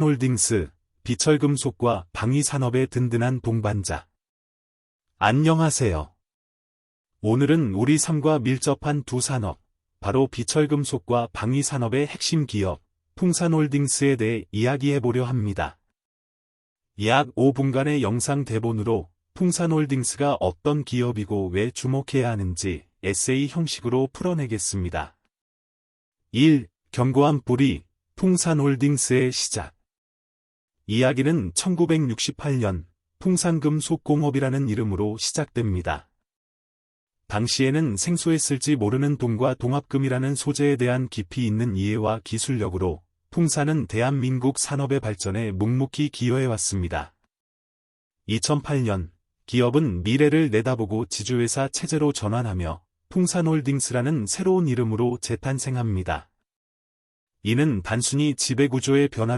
홀딩스, 비철금속과 방위산업의 든든한 동반자. 안녕하세요. 오늘은 우리 삶과 밀접한 두 산업, 바로 비철금속과 방위산업의 핵심 기업, 풍산홀딩스에 대해 이야기해보려 합니다. 약 5분간의 영상 대본으로 풍산홀딩스가 어떤 기업이고 왜 주목해야 하는지 에세이 형식으로 풀어내겠습니다. 1. 견고한 뿌리, 풍산홀딩스의 시작. 이야기는 1968년 풍산금속공업이라는 이름으로 시작됩니다. 당시에는 생소했을지 모르는 동과 동합금이라는 소재에 대한 깊이 있는 이해와 기술력으로 풍산은 대한민국 산업의 발전에 묵묵히 기여해왔습니다. 2008년 기업은 미래를 내다보고 지주회사 체제로 전환하며 풍산홀딩스라는 새로운 이름으로 재탄생합니다. 이는 단순히 지배구조의 변화를